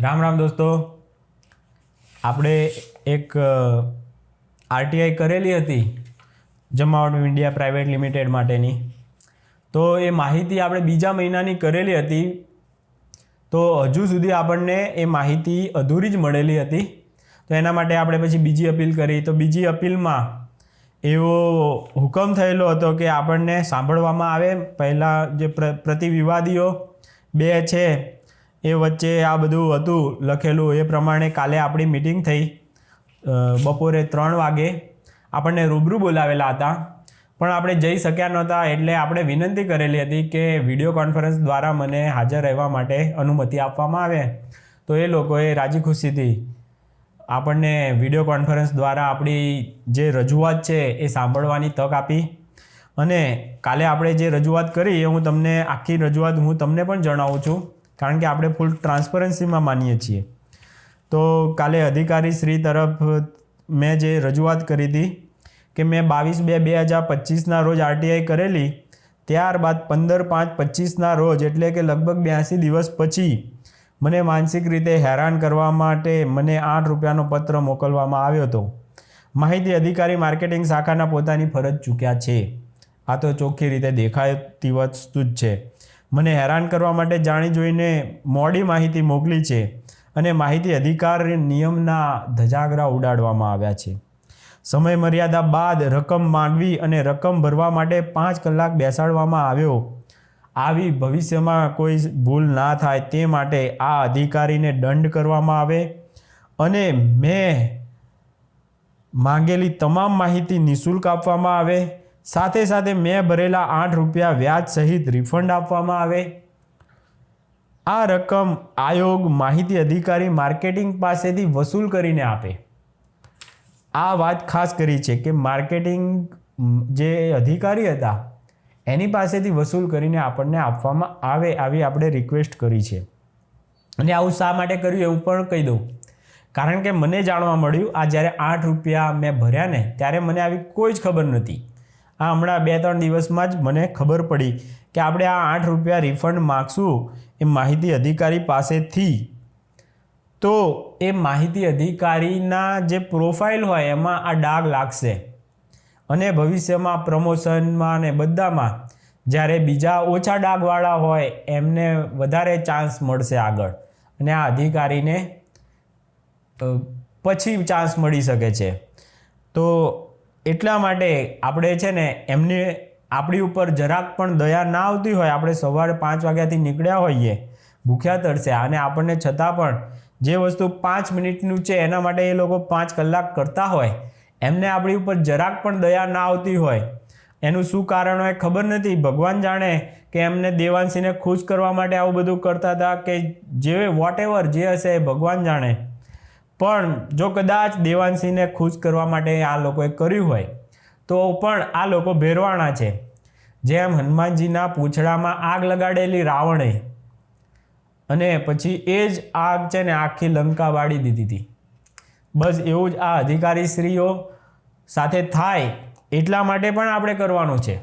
રામ રામ દોસ્તો. આપણે એક આરટીઆઈ કરેલી હતી જમાવટ ઇન્ડિયા પ્રાઇવેટ લિમિટેડ માટેની. તો એ માહિતી આપણે બીજા મહિનાની કરેલી હતી. તો હજુ સુધી આપણને એ માહિતી અધૂરી જ મળેલી હતી. તો એના માટે આપણે પછી બીજી અપીલ કરી. તો બીજી અપીલમાં એવો હુકમ થયેલો હતો કે આપણને સાંભળવામાં આવે. પહેલાં જે પ્ર, પ્રતિવિવાદીઓ બે છે એ વચ્ચે આ બધું હતું, લખેલું. એ પ્રમાણે કાલે આપણી મિટિંગ થઈ. બપોરે ત્રણ વાગે આપણને રૂબરૂ બોલાવેલા હતા. પણ આપણે જઈ શક્યા નહોતા એટલે આપણે વિનંતી કરેલી હતી કે વીડિયો કોન્ફરન્સ દ્વારા મને હાજર રહેવા માટે અનુમતિ આપવામાં આવે. તો એ લોકોએ રાજી ખુશીથી આપણને વીડિયો કોન્ફરન્સ દ્વારા આપણી જે રજૂઆત છે એ સાંભળવાની તક આપી. અને કાલે આપણે જે રજૂઆત કરી એ હું તમને, આખી રજૂઆત હું તમને પણ જણાવું છું. કારણ કે આપણે ફૂલ ટ્રાન્સપરન્સીમાં માનીએ છીએ. તો કાલે અધિકારી શ્રી તરફ મેં જે રજૂઆત કરી હતી કે મેં બાવીસ બે બે હજાર પચીસના રોજ આરટીઆઈ કરેલી, ત્યારબાદ પંદર પાંચ પચીસના રોજ એટલે કે લગભગ બ્યાસી દિવસ પછી મને માનસિક રીતે હેરાન કરવા માટે મને આઠ રૂપિયાનો પત્ર મોકલવામાં આવ્યો હતો. માહિતી અધિકારી માર્કેટિંગ શાખાના પોતાની ફરજ ચૂક્યા છે. આ તો ચોખ્ખી રીતે દેખાતી વસ્તુ જ છે. મને હેરાન કરવા માટે જાણી જોઈને મોડી માહિતી મોકલી છે અને માહિતી અધિકાર નિયમના ધજાગરા ઉડાડવામાં આવ્યા છે. સમય મર્યાદા બાદ રકમ માંગવી અને રકમ ભરવા માટે પાંચ કલાક બેસાડવામાં આવ્યો. આવી ભવિષ્યમાં કોઈ ભૂલ ના થાય તે માટે આ અધિકારીને દંડ કરવામાં આવે અને મેં માંગેલી તમામ માહિતી નિઃશુલ્ક આપવામાં આવે સાથે સાથે મેં ભરેલા આઠ રૂપિયા વ્યાજ સહિત રિફંડ આપવામાં આવે. આ રકમ આયોગ માહિતી અધિકારી માર્કેટિંગ પાસેથી વસૂલ કરીને આપે. આ વાત ખાસ કરી છે કે માર્કેટિંગ જે અધિકારી હતા, એની પાસેથી વસૂલ કરીને આપણને આપવામાં આવે આવી આપણે રિક્વેસ્ટ કરી છે. અને આવું શા માટે કર્યું એવું પણ કહી દઉં. કારણ કે મને જાણવા મળ્યું, આ જ્યારે આઠ રૂપિયા મેં ભર્યા ને, ત્યારે મને આવી કોઈ જ ખબર નથી આ હમણાં બે ત્રણ દિવસમાં જ મને ખબર પડી કે આપણે આ આઠ રૂપિયા રિફંડ માગશું એ માહિતી અધિકારી પાસેથી. તો એ માહિતી અધિકારીના જે પ્રોફાઇલ હોય એમાં આ ડાઘ લાગશે. અને ભવિષ્યમાં પ્રમોશનમાં ને બધામાં જ્યારે બીજા ઓછા ડાઘવાળા હોય એમને વધારે ચાન્સ મળશે આગળ. અને આ અધિકારીને પછી ચાન્સ મળી શકે છે. તો એટલા માટે આપણે છે ને એમને આપણી ઉપર જરાક પણ દયા ના આવતી હોય, આપણે સવારે પાંચ વાગ્યાથી નીકળ્યા હોઈએ, ભૂખ્યા તરસે અને આપણને છતાં પણ જે વસ્તુ પાંચ મિનિટનું છે, એના માટે એ લોકો પાંચ કલાક કરતા હોય, એમને આપણી ઉપર જરાક પણ દયા ના આવતી હોય. એનું શું કારણ હોય ખબર નથી. ભગવાન જાણે કે એમને દેવાંશીને ખુશ કરવા માટે આવું બધું કરતા હતા કે જે વોટ એવર જે હશે એ ભગવાન જાણે. પણ જો કદાચ દેવાંશીને ખુશ કરવા માટે આ લોકોએ કર્યું હોય, તો પણ આ લોકો ભેરવાણા છે. જેમ હનુમાનજીના પૂંછડામાં આગ લગાડેલી રાવણે અને પછી એ જ આગ છે ને આખી લંકા વાળી દીધી હતી. બસ એવું જ આ અધિકારી સ્ત્રીઓ સાથે થાય એટલા માટે પણ આપણે કરવાનું છે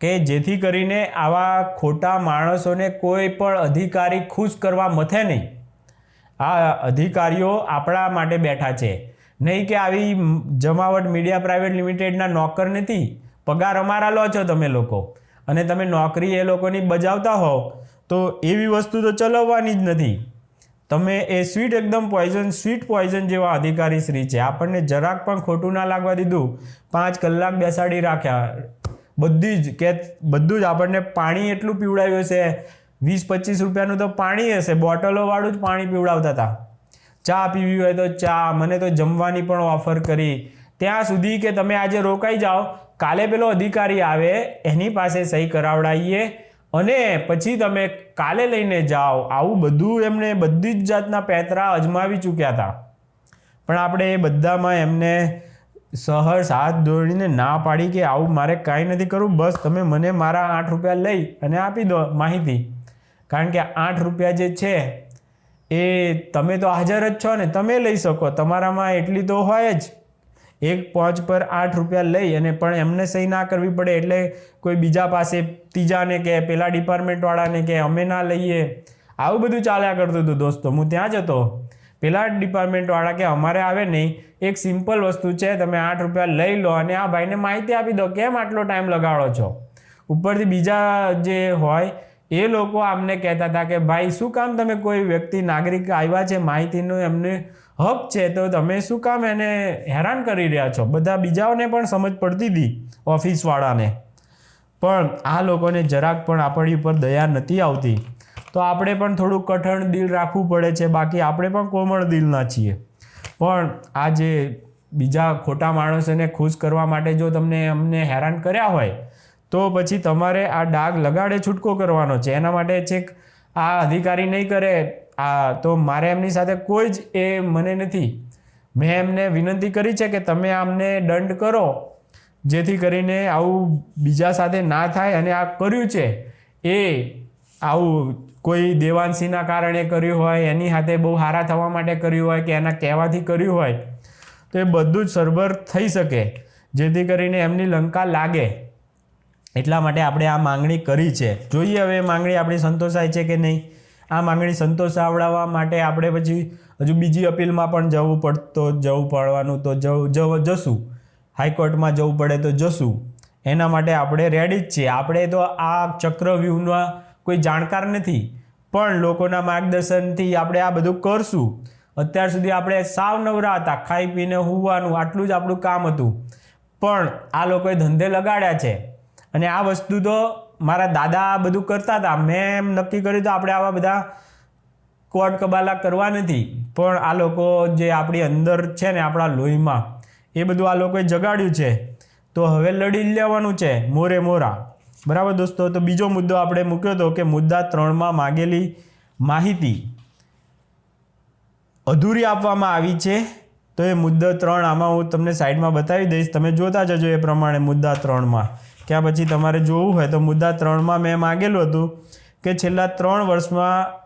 કે જેથી કરીને આવા ખોટા માણસોને કોઈ પણ અધિકારી ખુશ કરવા મથે નહીં. આ અધિકારીઓ આપણા માટે બેઠા છે. નહીં કે આવી જમાવટ મીડિયા પ્રાઇવેટ લિમિટેડના નોકર નથી. પગાર અમારા લો છો તમે લોકો. અને તમે નોકરી એ લોકોની બજાવતા હો તો એવી વસ્તુ તો ચલાવવાની જ નથી. તમે એ સ્વીટ એકદમ પોઈઝન, સ્વીટ પોઈઝન જેવા અધિકારી શ્રી છે. આપણને જરાક પણ ખોટું ના લાગવા દીધું. પાંચ કલાક બેસાડી રાખ્યા. બધી જ કે, બધું જ આપણને પાણી એટલું પીવડાવ્યું છે. વીસ પચીસ રૂપિયાનું તો પાણી હશે. બોટલોવાળું જ પાણી પીવડાવતા હતા. ચા પીવી હોય તો ચા, મને તો જમવાની પણ ઓફર કરી. ત્યાં સુધી કે તમે આજે રોકાઈ જાઓ. કાલે પેલો અધિકારી આવે, એની પાસે સહી કરાવડાવીએ અને પછી તમે કાલે લઈને જાઓ. આવું બધું એમને બધી જ જાતના પેતરા અજમાવી ચૂક્યા હતા. પણ આપણે એ બધામાં એમને સહર્ષ હાથ દોડીને ના પાડી કે આવું મારે કાંઈ નથી કરવું. બસ તમે મને મારા આઠ રૂપિયા લઈ અને આપી દો માહિતી. કારણ કે આઠ રૂપિયા જે છે, એ તમે તો હાજર જ છો ને, તમે લઈ શકો. તમારામાં એટલી તો હોય જ. એક પહોંચ પર આઠ રૂપિયા લઈ અને પણ એમને સહી ના કરવી પડે એટલે કોઈ બીજા પાસે ત્રીજાને કે પેલા ડિપાર્ટમેન્ટવાળાને કે અમે ના લઈએ. આવું બધું ચાલ્યા કરતું હતું દોસ્તો. હું ત્યાં જ હતો પેલા ડિપાર્ટમેન્ટવાળા કે અમારે આવે નહીં. એક સિમ્પલ વસ્તુ છે, તમે આઠ રૂપિયા લઈ લો અને આ ભાઈને માહિતી આપી દો, કેમ આટલો ટાઈમ લગાડો છો? ઉપરથી બીજા જે હોય એ લોકો આમને કહેતા હતા કે, ભાઈ, શું કામ તમે કોઈ વ્યક્તિ, નાગરિક આવ્યા છે? માહિતીનો એમને હક છે. તો તમે શું કામ એને હેરાન કરી રહ્યા છો? બધા બીજાઓને પણ સમજ પડતી હતી ઓફિસવાળાને. પણ આ લોકોને જરાક પણ આપણી ઉપર દયા નથી આવતી. તો આપણે પણ થોડું કઠણ દિલ રાખવું પડે છે. બાકી આપણે પણ કોમળ દિલના છીએ. પણ આ જે બીજા ખોટા માણસોને ખુશ કરવા માટે જો તમને અમને હેરાન કર્યા હોય તો પછી તમારે આ ડાઘ લગાડે છૂટકો કરવાનો છે. એના માટે છેક આ અધિકારી નહીં કરે. આ તો મારે એમની સાથે કોઈ જ એ મને નથી. મેં એમને વિનંતી કરી છે કે તમે આમને દંડ કરો, જેથી કરીને આવું બીજા સાથે ના થાય અને આ કર્યું છે. એ આવું કોઈ દેવાંશીના કારણે કર્યું હોય, એની સાથે બહુ હારા થવા માટે કર્યું હોય કે એના કહેવાથી કર્યું હોય, તો એ બધું જ સરભર થઈ શકે, જેથી કરીને એમની લંકા લાગે. એટલા માટે આપણે આ માંગણી કરી છે. જોઈએ હવે માંગણી આપણી સંતોષાય છે કે નહીં? આ માંગણી સંતોષાવડાવવા માટે આપણે પછી હજુ બીજી અપીલમાં પણ જવું પડતો જવું પડવાનું, તો જવું જશું. હાઈકોર્ટમાં જવું પડે તો જશું. એના માટે આપણે રેડી જ છીએ. આપણે તો આ ચક્રવ્યૂહના કોઈ જાણકાર નથી. પણ લોકોના માર્ગદર્શનથી આપણે આ બધું કરશું. અત્યાર સુધી આપણે સાવ નવરા હતા. ખાઈ પીને હોવાનું, આટલું જ આપણું કામ હતું. પણ આ લોકોએ ધંધે લગાડ્યા છે. અને આ વસ્તુ તો મારા દાદા આ બધું કરતા હતા. મેં એમ નક્કી કર્યું તો આપણે આવા બધા કોટ કબાલા કરવા નથી. પણ આ લોકો જે આપણી અંદર છે ને આપણા લોહીમાં, એ બધું આ લોકોએ જગાડ્યું છે. તો હવે લડી લેવાનું છે, મોરે મોરા. બરાબર દોસ્તો? તો બીજો મુદ્દો આપણે મૂક્યો હતો કે મુદ્દા ત્રણમાં માગેલી માહિતી અધૂરી આપવામાં આવી છે. તો એ મુદ્દા ત્રણ આમાં હું તમને સાઈડમાં બતાવી દઈશ. તમે જોતા જજો એ પ્રમાણે મુદ્દા ત્રણમાં. ક્યાં પછી તમારે જોવું હોય તો મુદ્દા ત્રણમાં મેં માગેલું હતું કે છેલ્લા ત્રણ વર્ષમાં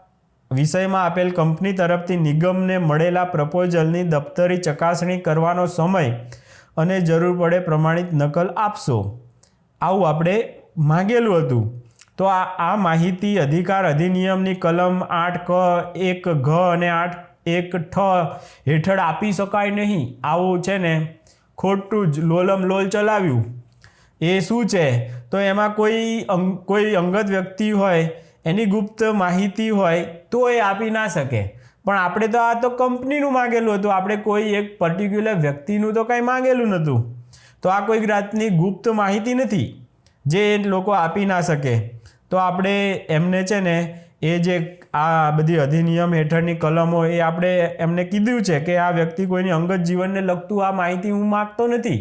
વિષયમાં આપેલ કંપની તરફથી નિગમને મળેલા પ્રપોઝલની દફતરી ચકાસણી કરવાનો સમય અને જરૂર પડે પ્રમાણિત નકલ આપશો. આવું આપણે માગેલું હતું. તો આ આ માહિતી અધિકાર અધિનિયમની કલમ આઠ ક, એક ઘ અને આઠ, એક ઠ હેઠળ આપી શકાય નહીં. આવું છે ને, ખોટું જ લોલમ લોલ ચલાવ્યું. એ શું છે? તો એમાં કોઈ કોઈ અંગત વ્યક્તિ હોય, એની ગુપ્ત માહિતી હોય, તો એ આપી ના શકે. પણ આપણે તો આ તો કંપનીનું માગેલું હતું. આપણે કોઈ એક પર્ટિક્યુલર વ્યક્તિનું તો કાંઈ માગેલું નહોતું. તો આ કોઈક જાતની ગુપ્ત માહિતી નથી, જે લોકો આપી ના શકે. તો આપણે એમને છે ને, એ જે આ બધી અધિનિયમ હેઠળની કલમો, એ આપણે એમને કીધું છે કે આ વ્યક્તિ કોઈની અંગત જીવનને લગતું આ માહિતી હું માગતો નથી.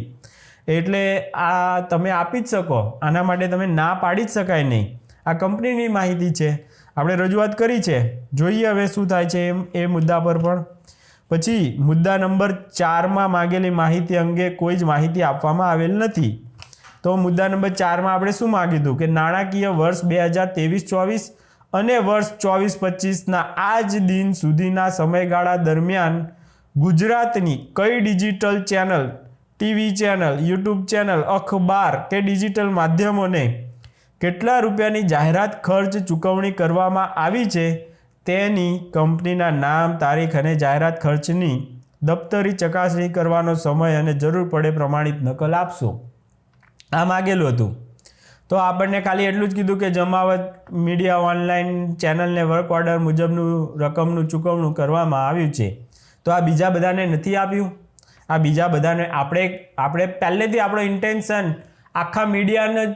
એટલે આ તમે આપી જ શકો. આના માટે તમે ના પાડી જ શકાય નહીં. આ કંપનીની માહિતી છે. આપણે રજૂઆત કરી છે. જોઈએ હવે શું થાય છે એમ, એ મુદ્દા પર પણ. પછી મુદ્દા નંબર ચારમાં માગેલી માહિતી અંગે કોઈ જ માહિતી આપવામાં આવેલ નથી. તો મુદ્દા નંબર ચારમાં આપણે શું હતું કે નાણાકીય વર્ષ બે હજાર ત્રેવીસ ચોવીસ અને વર્ષ ચોવીસ પચીસના આ જ દિન સુધીના સમયગાળા દરમિયાન ગુજરાતની કઈ digital channel TV channel, YouTube channel, અખબાર કે ડિજિટલ માધ્યમોને કેટલા રૂપિયાની જાહેરાત ખર્ચ ચૂકવણી કરવામાં આવી છે તેની કંપનીના નામ, તારીખ અને જાહેરાત ખર્ચની દફતરી ચકાસણી કરવાનો સમય અને જરૂર પડે પ્રમાણિત નકલ આપશો. આ માગેલું હતું. તો આપણને ખાલી એટલું જ કીધું કે જમાવત મીડિયા ઓનલાઈન ચેનલને વર્ક ઓર્ડર મુજબનું, રકમનું ચૂકવણું કરવામાં આવ્યું છે. તો આ બીજા બધાને નથી આપ્યું? આ બીજા બધાને આપણે આપણે પહેલેથી આપણો ઇન્ટેન્શન આખા મીડિયાને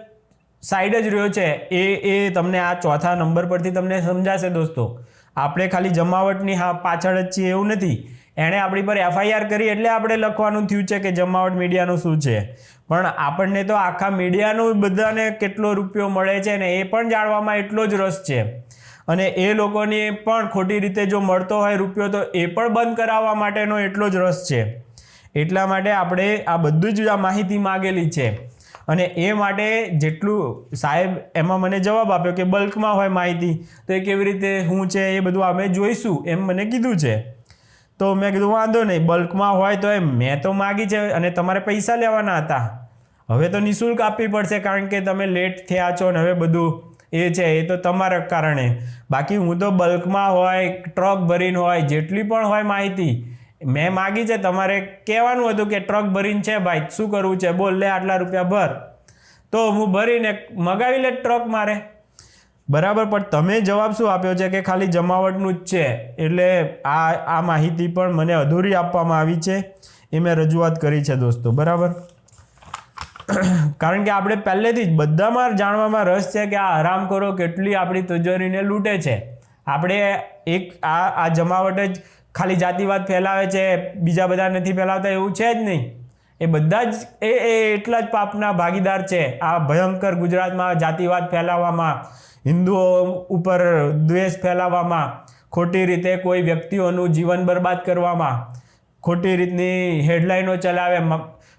સાઈડ જ રહ્યો છે. એ એ તમને આ ચોથા નંબર પરથી તમને સમજાશે દોસ્તો. આપણે ખાલી જમાવટની હા, પાછળ જ છીએ એવું નથી. એણે આપણી પર એફઆઈઆર કરી એટલે આપણે લખવાનું થયું છે કે જમાવટ મીડિયાનું શું છે. પણ આપણને તો આખા મીડિયાનું બધાને કેટલો રૂપિયો મળે છે ને એ પણ જાણવામાં એટલો જ રસ છે. અને એ લોકોને પણ ખોટી રીતે જો મળતો હોય રૂપિયો તો એ પણ બંધ કરાવવા માટેનો એટલો જ રસ છે. એટલા માટે આપણે આ બધું જ આ માહિતી માગેલી છે. અને એ માટે જેટલું સાહેબ એમાં મને જવાબ આપ્યો કે બલ્કમાં હોય માહિતી, તો એ કેવી રીતે શું છે એ બધું અમે જોઈશું એમ મને કીધું છે. તો મેં કીધું વાંધો નહીં, બલ્કમાં હોય તો એમ, મેં તો માગી છે અને તમારે પૈસા લેવાના હતા. હવે તો નિઃશુલ્ક આપવી પડશે કારણ કે તમે લેટ થયા છો ને હવે બધું એ છે, એ તો તમારા કારણે. બાકી હું તો બલ્કમાં હોય ટ્રક ભરીને હોય, જેટલી પણ હોય માહિતી મેં માગી છે, તમારે કહેવાનું હતું કે ટ્રક ભરીને છે ભાઈ, શું કરવું છે? બોલ, લે આટલા રૂપિયા ભર. તો હું ભરીને મગાવી લે ટ્રક મારે. બરાબર, પણ તમે જવાબ શું આપ્યો છે કે ખાલી જમાવટનું જ છે? એટલે આ આ માહિતી પણ મને અધૂરી આપવામાં આવી છે. એ મેં રજૂઆત કરી છે, દોસ્તો. બરાબર? કારણ કે આપણે પહેલેથી જ બધામાં જાણવામાં રસ છે કે આ હરામખોરો કેટલી આપણી તિજોરીને લૂંટે છે. આપણે એક આ આ જમાવટ જ ખાલી જાતિવાદ ફેલાવે છે, બીજા બધા નથી ફેલાવતા, એવું છે જ નહીં. એ બધા જ, એ એટલા જ પાપના ભાગીદાર છે. આ ભયંકર ગુજરાતમાં જાતિવાદ ફેલાવવામાં, હિન્દુઓ ઉપર દ્વેષ ફેલાવવામાં, ખોટી રીતે કોઈ વ્યક્તિઓનું જીવન બરબાદ કરવામાં, ખોટી રીતની હેડલાઇનો ચલાવે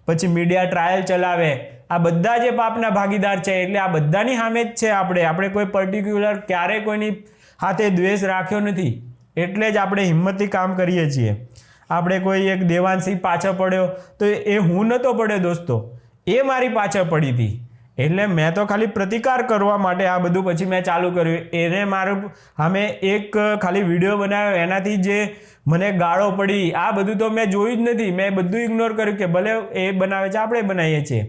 પછી મીડિયા ટ્રાયલ ચલાવે. આ બધા જે પાપના ભાગીદાર છે, એટલે આ બધાની સામે જ છે આપણે. આપણે કોઈ પર્ટિક્યુલર ક્યારેય કોઈની હાથે દ્વેષ રાખ્યો નથી. એટલે જ આપણે હિંમતથી કામ કરીએ છીએ. આપણે કોઈ એક દેવાંશી પાછળ પડ્યો તો એ હું નહોતો પડ્યો દોસ્તો. એ મારી પાછળ પડી હતી. એટલે મેં તો ખાલી પ્રતિકાર કરવા માટે આ બધું પછી મેં ચાલુ કર્યું. એને મારું સામે એક ખાલી વીડિયો બનાવ્યો. એનાથી જે મને ગાળો પડી, આ બધું તો મેં જોયું જ નથી. મેં બધું ઇગ્નોર કર્યું કે ભલે એ બનાવે છે, આપણે બનાવીએ છીએ.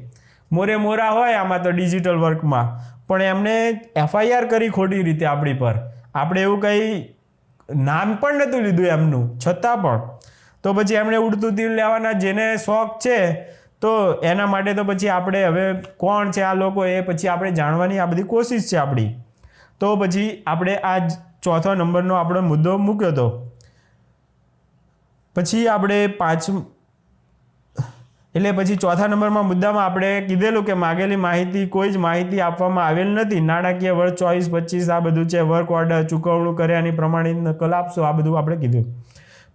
મોરે મોરા હોય આમાં તો ડિજિટલ વર્કમાં પણ એમને એફઆઈઆર કરી ખોટી રીતે આપણી પર. આપણે એવું કંઈ નામ પણ નહોતું લીધું એમનું, છતાં પણ. તો પછી એમણે ઉડતું તીર લેવાના જેને શોખ છે, તો એના માટે તો પછી આપણે હવે કોણ છે આ લોકો એ પછી આપણે જાણવાની આ બધી કોશિશ છે આપણી. તો પછી આપણે આ ચોથો નંબરનો આપણો મુદ્દો મૂક્યો હતો પછી આપણે પાંચ એટલે પછી ચોથા નંબરમાં મુદ્દામાં આપણે કીધેલું કે માગેલી માહિતી કોઈ જ માહિતી આપવામાં આવેલ નથી. નાણાકીય વર્ષ ચોવીસ, પચીસ, આ બધું છે. વર્ક ઓર્ડર, ચૂકવણું કર્યાની પ્રમાણિત નકલ આપશો. આ બધું આપણે કીધું.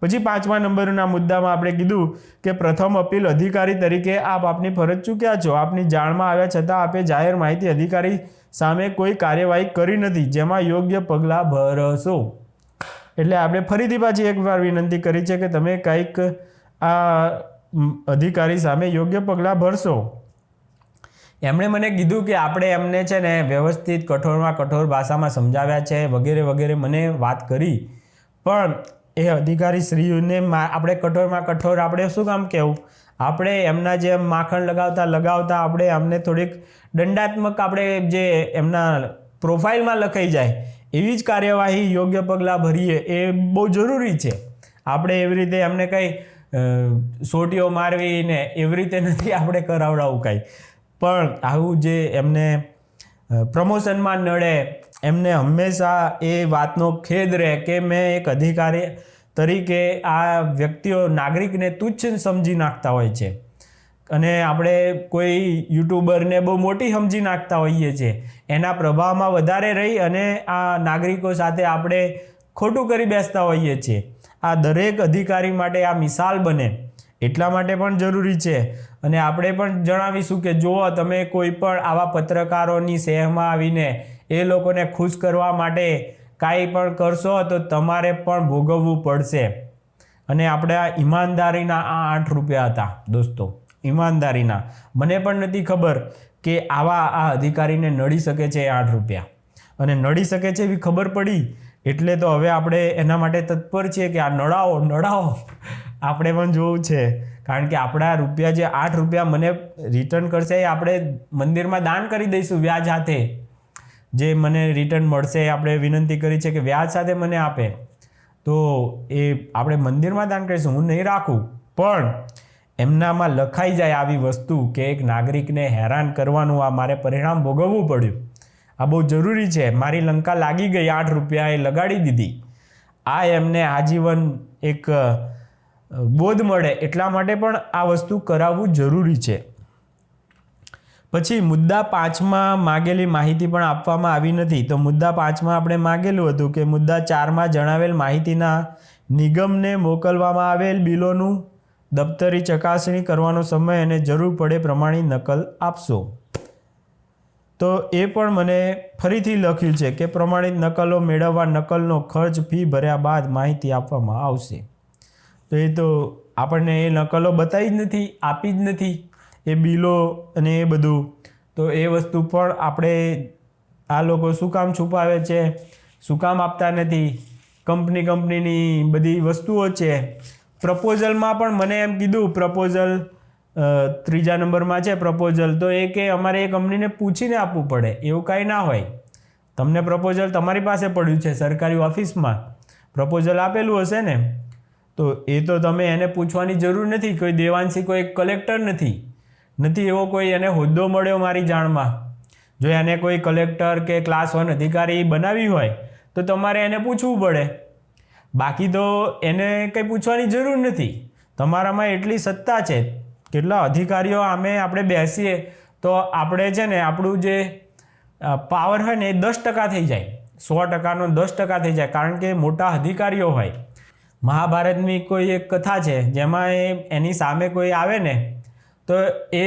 પછી પાંચમા નંબરના મુદ્દામાં આપણે કીધું કે પ્રથમ અપીલ અધિકારી તરીકે આપ આપની ફરજ ચૂક્યા છો. આપની જાણમાં આવ્યા છતાં આપે જાહેર માહિતી અધિકારી સામે કોઈ કાર્યવાહી કરી નથી. જેમાં યોગ્ય પગલાં ભરશો. એટલે આપણે ફરીથી પાછી એકવાર વિનંતી કરી છે કે તમે કંઈક આ અધિકારી સામે યોગ્ય પગલાં ભરશો. એમણે મને કીધું કે આપણે એમને છે ને વ્યવસ્થિત કઠોરમાં કઠોર ભાષામાં સમજાવ્યા છે, વગેરે વગેરે મને વાત કરી. પણ એ અધિકારી શ્રીઓને આપણે કઠોરમાં કઠોર આપણે શું કામ કહેવું આપણે એમના જે માખણ લગાવતા લગાવતા આપણે એમને થોડીક દંડાત્મક આપણે જે એમના પ્રોફાઇલમાં લખાઈ જાય, એવી જ કાર્યવાહી યોગ્ય પગલાં ભરીએ એ બહુ જરૂરી છે. આપણે એવી રીતે એમને કંઈ સોટીઓ મારવી ને એવી રીતે નથી આપણે કરાવડાવું કાંઈ. પણ આવું જે એમને પ્રમોશનમાં નડે, એમને હંમેશા એ વાતનો ખેદ રહે કે મેં એક અધિકારી તરીકે આ વ્યક્તિઓ નાગરિકને તુચ્છ સમજી નાખતા હોય છે. અને આપણે કોઈ યુટ્યુબરને બહુ મોટી સમજી નાખતા હોઈએ છીએ. એના પ્રભાવમાં વધારે રહી અને આ નાગરિકો સાથે આપણે ખોટું કરી બેસતા હોઈએ છીએ. આ દરેક અધિકારી માટે આ મિસાલ બને. એટલા માટે પણ જરૂરી છે. અને આપણે પણ જણાવીશું કે જુઓ, તમે કોઈ પણ આવા પત્રકારોની શહેરમાં આવીને એ લોકોને ખુશ કરવા માટે કાંઈ પણ કરશો, તો તમારે પણ ભોગવવું પડશે. અને આપણે આ ઈમાનદારીના આ આઠ રૂપિયા હતા, દોસ્તો. ઈમાનદારીના. મને પણ નથી ખબર કે આવા આ અધિકારીને નડી શકે છે આઠ રૂપિયા. અને નડી શકે છે એવી ખબર પડી એટલે તો હવે આપણે એના માટે તત્પર છીએ કે આ નડાવો નડાવો. આપણે પણ જોવું છે. કારણ કે આપણા રૂપિયા જે આઠ રૂપિયા મને રિટર્ન કરશે એ આપણે મંદિરમાં દાન કરી દઈશું વ્યાજ સાથે. જે મને રિટર્ન મળશે એ આપણે વિનંતી કરી છે કે વ્યાજ સાથે મને આપે. તો એ આપણે મંદિરમાં દાન કરીશું. હું નહીં રાખું. પણ એમનામાં લખાઈ જાય આવી વસ્તુ કે એક નાગરિકને હેરાન કરવાનું, આ મારે પરિણામ ભોગવવું પડ્યું. આ બહુ જરૂરી છે. મારી લંકા લાગી ગઈ, આઠ રૂપિયા એ લગાડી દીધી. આ એમને આજીવન એક બોધ મળે એટલા માટે પણ આ વસ્તુ કરાવવું જરૂરી છે. પછી મુદ્દા પાંચમાં માગેલી માહિતી પણ આપવામાં આવી નથી. તો મુદ્દા પાંચમાં આપણે માગેલું હતું કે મુદ્દા ચારમાં જણાવેલ માહિતીના નિગમને મોકલવામાં આવેલ બિલોનું દફતરી ચકાસણી કરવાનો સમય અને જરૂર પડે પ્રમાણે નકલ આપશો. તો એ પણ મને ફરીથી લખ્યું છે કે પ્રમાણિત નકલો મેળવવા નકલનો ખર્ચ ફી ભર્યા બાદ માહિતી આપવામાં આવશે. તો એ તો આપણને એ નકલો બતાવી જ નથી, આપી જ નથી, એ બિલો અને એ બધું. તો એ વસ્તુ પણ આપણે આ લોકો શું કામ છુપાવે છે, શું કામ આપતા નથી, કંપની કંપનીની બધી વસ્તુઓ છે. પ્રપોઝલમાં પણ મને એમ કીધું પ્રપોઝલ ત્રીજા નંબરમાં છે પ્રપોઝલ તો એ કે અમારે એ કંપનીને પૂછીને આપવું પડે. એવું કાંઈ ના હોય. તમને પ્રપોઝલ તમારી પાસે પડ્યું છે સરકારી ઓફિસમાં. પ્રપોઝલ આપેલું હશે ને? તો એ તો તમે એને પૂછવાની જરૂર નથી. કોઈ દેવાંશી, કોઈ કલેક્ટર નથી. નથી એવો કોઈ એને હોદ્દો મળ્યો મારી જાણમાં? જો એને કોઈ કલેક્ટર કે ક્લાસ વન અધિકારી બનાવી હોય, તો તમારે એને પૂછવું પડે. બાકી તો એને કંઈ પૂછવાની જરૂર નથી. તમારામાં એટલી સત્તા છે. કેટલા અધિકારીઓ આમે આપણે બેસીએ, તો આપણે છે ને આપણું જે પાવર હોય ને એ દસ ટકા થઈ જાય. સો ટકાનો દસ ટકા થઈ જાય, કારણ કે મોટા અધિકારીઓ હોય. મહાભારતની કોઈ એક કથા છે, જેમાં એ, એની સામે કોઈ આવે ને, તો એ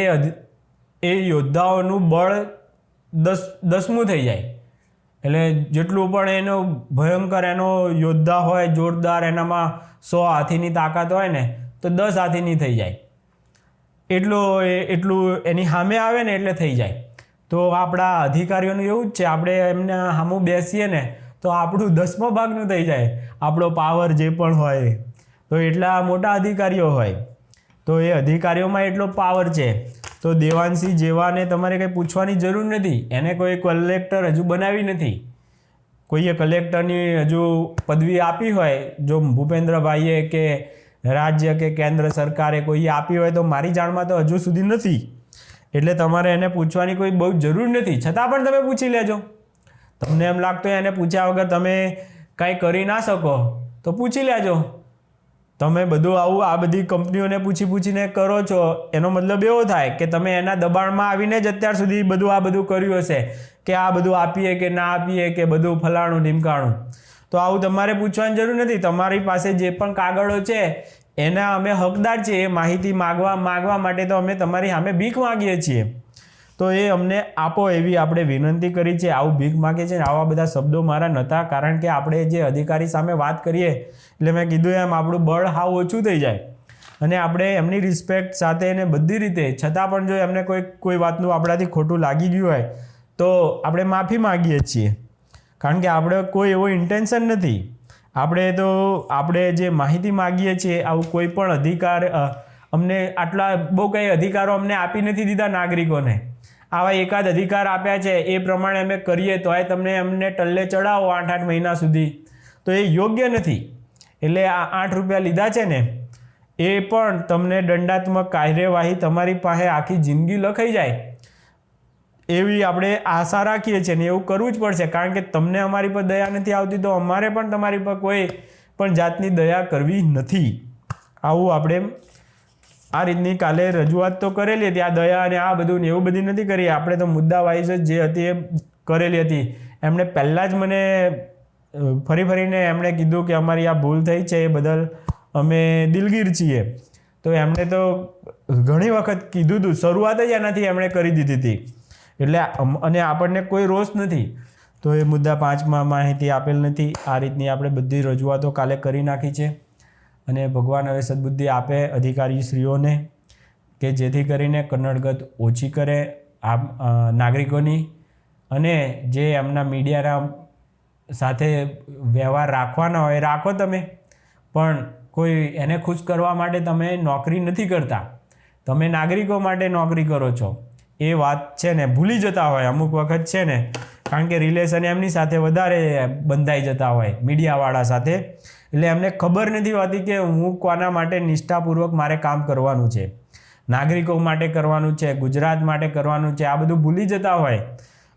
એ યોદ્ધાઓનું બળ દસ, દસમું થઈ જાય. એટલે જેટલું પણ એનો ભયંકર એનો યોદ્ધા હોય, જોરદાર એનામાં સો હાથીની તાકાત હોય ને, તો દસ હાથીની થઈ જાય. એટલું એટલું એની સામે આવે ને એટલે થઈ જાય. તો આપણા અધિકારીઓનું એવું જ છે, આપણે એમને સામું બેસીએ ને, તો આપણું દસમો ભાગનું થઈ જાય. આપણો પાવર જે પણ હોય, તો એટલા મોટા અધિકારીઓ હોય. તો એ અધિકારીઓમાં એટલો પાવર છે. તો દેવાંશી જેવાને તમારે કંઈ પૂછવાની જરૂર નથી. એને કોઈ કલેક્ટર હજુ બનાવી નથી. કોઈએ કલેક્ટરની હજુ પદવી આપી હોય, જો ભૂપેન્દ્રભાઈએ કે રાજ્ય કે કેન્દ્ર સરકારે કોઈ આપી હોય તો મારી જાણમાં તો હજુ સુધી નથી. એટલે તમારે એને પૂછવાની કોઈ બહુ જરૂર નથી. છતાં પણ તમે પૂછી લેજો. તમને એમ લાગતું એને પૂછ્યા વગર તમે કાંઈ કરી ના શકો, તો પૂછી લેજો. તમે બધું આવું આ બધી કંપનીઓને પૂછી પૂછીને કરો છો, એનો મતલબ એવો થાય કે તમે એના દબાણમાં આવીને જ અત્યાર સુધી બધું આ બધું કર્યું હશે, કે આ બધું આપીએ કે ના આપીએ કે બધું ફલાણું ઢીમકાણું તો આવું તમારે પૂછવાની જરૂર નથી. તમારી પાસે જે પણ કાગળો છે, એના અમે હકદાર છીએ. એ માહિતી માગવા માગવા માટે તો અમે તમારી સામે ભીખ માગીએ છીએ. તો એ અમને આપો એવી આપણે વિનંતી કરી છે. આવું ભીખ માગે છે આવા બધા શબ્દો મારા નહોતા કારણ કે આપણે જે અધિકારી સામે વાત કરીએ, એટલે મેં કીધું એમ, આપણું બળ હાવ ઓછું થઈ જાય. અને આપણે એમની રિસ્પેક્ટ સાથે એને બધી રીતે, છતાં પણ જો એમને કોઈ કોઈ વાતનું આપણાથી ખોટું લાગી ગયું હોય, તો આપણે માફી માગીએ છીએ. કારણ કે આપણે કોઈ એવો ઇન્ટેન્શન નથી. આપણે તો, આપણે જે માહિતી માગીએ છીએ, આવું કોઈ પણ અધિકાર અમને આટલા, બહુ કંઈ અધિકારો અમને આપી નથી દીધા નાગરિકોને. આવા એકાદ અધિકાર આપ્યા છે, એ પ્રમાણે અમે કરીએ તોય તમને અમને ટલ્લે ચડાવો આઠ આઠ મહિના સુધી. તો એ યોગ્ય નથી. એટલે આ આઠ રૂપિયા લીધા છે ને, એ પણ તમને દંડાત્મક કાર્યવાહી તમારી પાસે આખી જિંદગી લખાઈ જાય. એવી આપણે આશા રાખીએ છીએ ને એવું કરવું જ પડશે. કારણ કે તમને અમારી પર દયા નથી આવતી, તો અમારે પણ તમારી પર કોઈ પણ જાતની દયા કરવી નથી. આવું આપણે આ રીતની કાલે રજૂઆત તો કરેલી હતી, આ દયા અને આ બધું ને એવું બધી નથી કરી. આપણે તો મુદ્દા વાઇઝ જ જે હતી એ કરેલી હતી. એમણે પહેલાં જ મને ફરી ફરીને એમણે કીધું કે અમારી આ ભૂલ થઈ છે એ બદલ અમે દિલગીર છીએ. તો એમણે તો ઘણી વખત કીધું હતું શરૂઆત જ એનાથી એમણે કરી દીધી હતી. એટલે અને આપણને કોઈ રોષ નથી. તો એ મુદ્દા પાંચમાં માહિતી આપેલ નથી. આ રીતની આપણે બધી રજૂઆતો કાલે કરી નાખી છે. અને ભગવાન હવે સદબુદ્ધિ આપે અધિકારીશ્રીઓને કે જેથી કરીને કન્નડગત ઓછી કરે આ નાગરિકોની. અને જે એમના મીડિયાના સાથે વ્યવહાર રાખવાના હોય, રાખો તમે. પણ કોઈ એને ખુશ કરવા માટે તમે નોકરી નથી કરતા. તમે નાગરિકો માટે નોકરી કરો છો. એ વાત છે ને ભૂલી જતા હોય. અમુક વખત છે ને, કારણ કે રિલેશન એમની સાથે વધારે બંધાઈ જતા હોય મીડિયાવાળા સાથે. એટલે એમને ખબર નથી હોતી કે હું કોના માટે નિષ્ઠાપૂર્વક મારે કામ કરવાનું છે. નાગરિકો માટે કરવાનું છે, ગુજરાત માટે કરવાનું છે, આ બધું ભૂલી જતા હોય.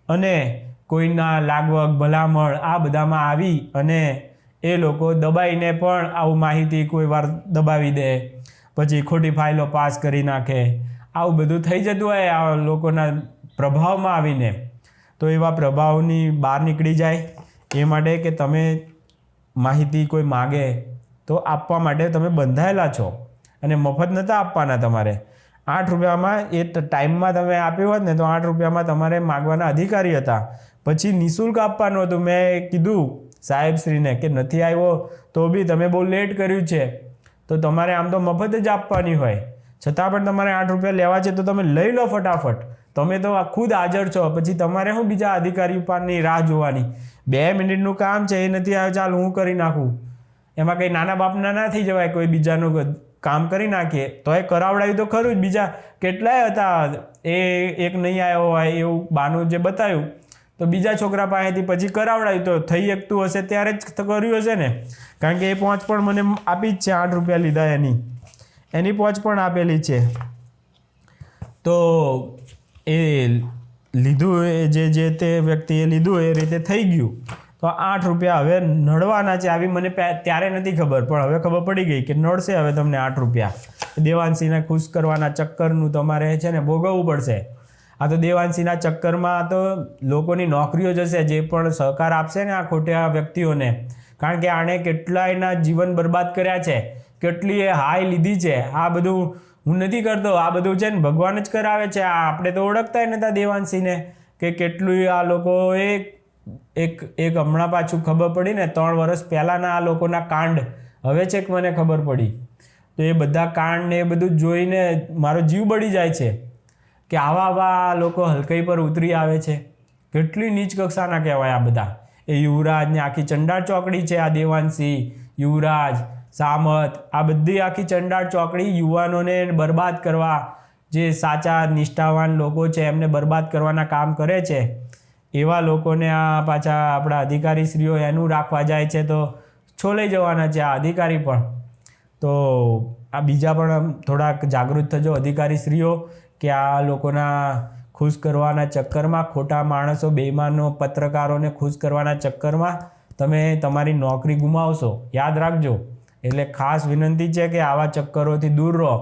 અને કોઈના લાગવગ, ભલામણ આ બધામાં આવી અને એ લોકો દબાઈને પણ આવું માહિતી કોઈ વાર દબાવી દે. પછી ખોટી ફાઇલો પાસ કરી નાખે. આવું બધું થઈ જતું હોય આ લોકોના પ્રભાવમાં આવીને, તો એવા પ્રભાવની બહાર નીકળી જાય. એ માટે કે તમે માહિતી કોઈ માગે, તો આપવા માટે તમે બંધાયેલા છો અને મફત નહોતા આપવાના તમારે. આઠ રૂપિયામાં એ ટાઈમમાં તમે આપ્યું હોત ને, તો આઠ રૂપિયામાં તમારે માગવાના અધિકારી હતા. પછી નિઃશુલ્ક આપવાનું હતું. મેં કીધું સાહેબશ્રીને કે નથી આવ્યો, તો બી તમે બહુ લેટ કર્યું છે. તો તમારે આમ તો મફત જ આપવાની હોય. છતાં પણ તમારે આઠ રૂપિયા લેવા છે તો તમે લઈ લો ફટાફટ. તમે તો ખુદ હાજર છો. પછી તમારે શું બીજા અધિકારી ઉપરની રાહ જોવાની? બે મિનિટનું કામ છે, એ નથી આવે ચાલ હું કરી નાખું. એમાં કંઈ નાના બાપના ના થઈ જવાય, કોઈ બીજાનું કામ કરી નાખીએ. તો એ કરાવડાવ્યું તો ખરું જ. બીજા કેટલાય હતા? એ એક નહીં આવ્યો હોય, એવું બાનું જે બતાવ્યું તો બીજા છોકરા પાસેથી પછી કરાવડાવ્યું તો થઈ શકતું હશે, ત્યારે જ કર્યું હશે ને? કારણ કે એ પહોંચ પણ મને આપી જ છે, આઠ રૂપિયા લીધા એની. એની પહોંચ પણ આપેલી છે. તો એ લીધું એ જે જે તે વ્યક્તિએ લીધું એ રીતે થઈ ગયું. તો આઠ રૂપિયા હવે નડવાના છે. આવી મને ત્યારે નથી ખબર, પણ હવે ખબર પડી ગઈ કે નડશે હવે તમને આઠ રૂપિયા. દેવાંશીને ખુશ કરવાના ચક્કરનું તમારે છે ને ભોગવવું પડશે. આ તો દેવાંશીના ચક્કરમાં તો લોકોની નોકરીઓ જશે, જે પણ સહકાર આપશે ને આ ખોટા વ્યક્તિઓને. કારણ કે આણે કેટલાયના જીવન બરબાદ કર્યા છે. કેટલી એ હાય લીધી છે. આ બધું હું નથી કરતો. આ બધું છે ને ભગવાન જ કરાવે છે. આ આપણે તો ઓળખતા નતા દેવાંશીને કે કેટલું આ લોકોએ એક એક હમણાં પાછું ખબર પડી ને ત્રણ વર્ષ પહેલાંના આ લોકોના કાંડ. હવે છેક મને ખબર પડી. તો એ બધા કાંડ ને એ બધું જોઈને મારો જીવ બળી જાય છે કે આવા આવા લોકો હલકઈ પર ઉતરી આવે છે. કેટલી નીચ કક્ષાના કહેવાય આ બધા. એ યુવરાજને આખી ચંડા ચોકડી છે આ દેવાંશી. યુવરાજ સામત. આ બધી આખી ચંડાળ ચોકડી યુવાનોને બરબાદ કરવા જે સાચા, નિષ્ઠાવાન લોકો છે, એમને બરબાદ કરવાના કામ કરે છે. એવા લોકોને આ પાછા આપણા અધિકારીશ્રીઓ એનું રાખવા જાય છે તો છોલાઈ જવાના છે આ અધિકારી પણ. તો આ બીજા પણ થોડાક જાગૃત થજો અધિકારીશ્રીઓ કે આ લોકોના ખુશ કરવાના ચક્કરમાં, ખોટા માણસો બેમાનો પત્રકારોને ખુશ કરવાના ચક્કરમાં તમે તમારી નોકરી ગુમાવશો. યાદ રાખજો. એટલે ખાસ વિનંતી છે કે આવા ચક્કરોથી દૂર રહો.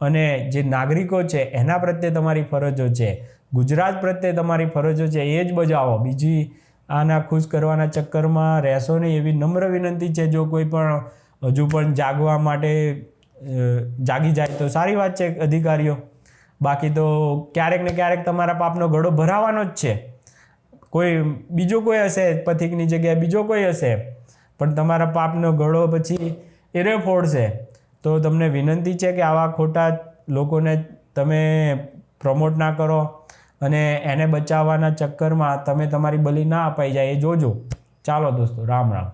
અને જે નાગરિકો છે, એના પ્રત્યે તમારી ફરજો છે. ગુજરાત પ્રત્યે તમારી ફરજો છે, એ જ બજાવો. બીજી આના ખુશ કરવાના ચક્કરમાં રહેશો નહીં એવી નમ્ર વિનંતી છે, જો કોઈ પણ હજુ પણ જાગવા માટે જાગી જાય તો સારી વાત છે અધિકારીઓ. બાકી તો ક્યારેક ને ક્યારેક તમારા પાપનો ઘડો ભરાવાનો જ છે. કોઈ બીજો કોઈ હશે પથિકની જગ્યાએ બીજો કોઈ હશે, પણ તમારા પાપનો ઘડો પછી એરે ફોડશે તો તમને વિનંતી છે કે આવા ખોટા લોકોને તમે પ્રમોટ ના કરો અને એને બચાવવાના ચક્કરમાં તમે તમારી બલી ના અપાઈ જાય એ જોજો. ચાલો દોસ્તો, રામ રામ.